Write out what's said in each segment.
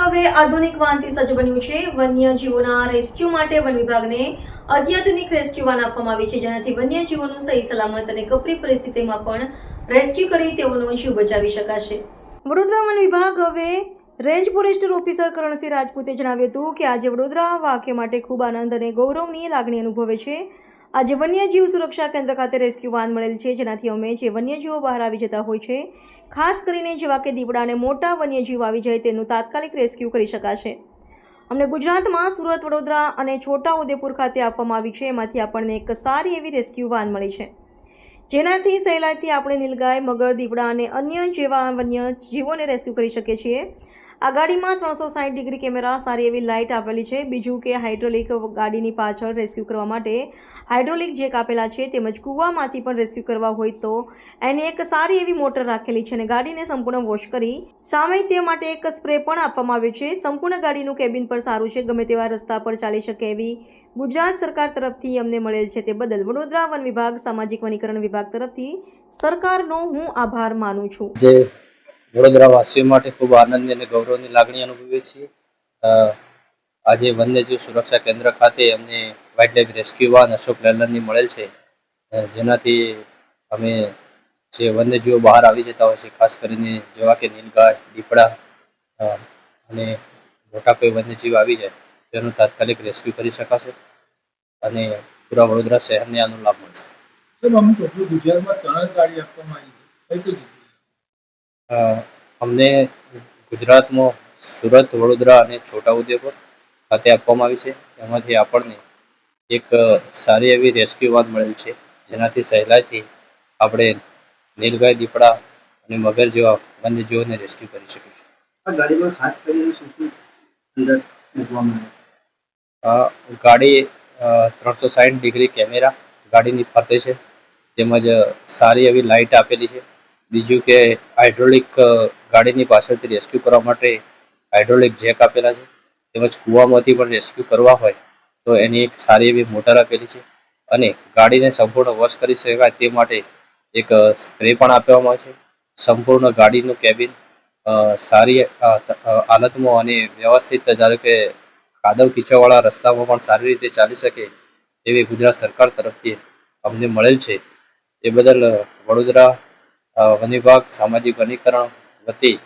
હવે આધુનિક વાનથી સજ્જ બન્યું છે. વન્યજીવોના રેસ્ક્યુ માટે વન વિભાગને અત્યાધુનિક રેસ્ક્યુ વાન આપવામાં આવી છે, જેનાથી વન્યજીવોનું સહી સલામત અને કપરી પરિસ્થિતિમાં પણ રેસ્ક્યુ કરી તેઓનો જીવ બચાવી શકાશે. વડોદરા વન વિભાગ હવે રેન્જ ફોરેસ્ટર ઓફિસર કરણસિંહ રાજપૂતે જણાવ્યું હતું કે આજે વડોદરા વાક્ય માટે ખૂબ આનંદ અને ગૌરવની લાગણી અનુભવે છે. આજે વન્યજીવ સુરક્ષા કેન્દ્ર ખાતે રેસ્ક્યુ વાન મળેલ છે. જેનાથી અમે જે વન્યજીવો બહાર આવી જતા હોય છે, ખાસ કરીને જેવા કે દીપડા અને મોટા વન્યજીવ આવી જાય તેનું તાત્કાલિક રેસ્ક્યુ કરી શકાશે. અમને ગુજરાતમાં સુરત, વડોદરા અને છોટા ઉદેપુર ખાતે આપવામાં આવી છે. એમાંથી આપણને એક સારી એવી રેસ્ક્યુ વાન મળી છે. જેનાથી સહેલાઈથી આપણે નીલગાય, મગર, દીપડા અને અન્ય જેવા વન્ય જીવોને રેસ્ક્યુ કરી શકીએ છીએ. આ ગાડીમાં ત્રણસો સાઠ ડિગ્રી કેમેરા, સારી એવી લાઇટ આપેલી છે. બીજું કે હાઇડ્રોલિક ગાડીની પાછળ રેસ્ક્યુ કરવા માટે હાઇડ્રોલિક જેક આપેલા છે તેમજ કૂવામાંથી પણ રેસ્ક્યુ કરવા હોય તો એની એક સારી એવી મોટર રાખેલી છે અને ગાડીને સંપૂર્ણ વોશ કરી સામે તે માટે એક સ્પ્રે પણ આપવામાં આવ્યો છે. સંપૂર્ણ ગાડીનું કેબિન પણ સારું છે. ગમે તેવા રસ્તા પર ચાલી શકે એવી ગુજરાત સરકાર તરફથી અમને મળેલ છે તે બદલ વડોદરા વન વિભાગ, સામાજિક વનીકરણ વિભાગ તરફથી સરકારનો હું આભાર માનું છું. જે વડોદરા વાસીઓ માટે ખૂબ આનંદની અને ગૌરવની લાગણી અનુભવીએ છીએ. આજે વન્યજીવ સુરક્ષા કેન્દ્ર ખાતે અમને વાઇલ્ડ રેસ્ક્યુ વાન અશોક લેલનની મળેલ છે. જેનાથી અમે જે વન્યજીવો બહાર આવી જતા હોય છે, ખાસ કરીને જેવા કે નીલગાય, દીપડા અને મોટા કોઈ વન્યજીવ આવી જાય, તેનું તાત્કાલિક રેસ્ક્યુ કરી શકાશે અને પૂરા વડોદરા શહેરને આનો લાભ મળશે. ગુજરાતમાં ત્રણ ગાડી આપવામાં આવી છે કઈ કઈ જગ્યાએ? અ, અમને ગુજરાતમાં સુરત વડોદરા અને છોટાઉદેપુર ખાતે આપવામાં આવી છે. એમાંથી આપણને એક સારી એવી રેસ્ક્યુ વાત મળેલ છે. જેનાથી સહેલાઈથી આપણે નીલગાય દીપડા અને મગર જેવા વન્યજીવોને રેસ્ક્યુ કરી શકીશું. આ ગાડીમાં ખાસ કરીને શું શું અંદર મૂકવામાં આવે અ, ગાડી ત્રણસો સાઠ ડિગ્રી કેમેરા ગાડીની ફરતે છે. તેમજ સારી એવી લાઇટ આપેલી છે. બીજું કે હાઇડ્રોલિક ગાડીની પાછળથી રેસ્ક્યુ કરવા માટે હાઇડ્રોલિક જેક આપેલા છે. તેમજ કૂવામાંથી પણ રેસ્ક્યુ કરવા હોય તો એની એક સારી એવી મોટર આપેલી છે. અને ગાડીને સંપૂર્ણ વોશ કરી શકાય તે માટે એક સ્પ્રે પણ આપવામાં આવે છે. સંપૂર્ણ ગાડીનું કેબિન સારી હાલતમાં અને વ્યવસ્થિત ધારો કે કાદવ કીચડવાળા રસ્તામાં પણ સારી રીતે ચાલી શકે એવી ગુજરાત સરકાર તરફથી અમને મળેલ છે. એ બદલ વડોદરા વન વિભાગ સામાજિક વનીકરણ વતી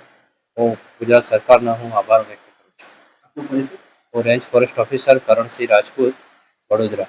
હું ગુજરાત સરકારનો હું આભાર વ્યક્ત કરું છું. હું range forest officer Karansinh Rajput Vadodara.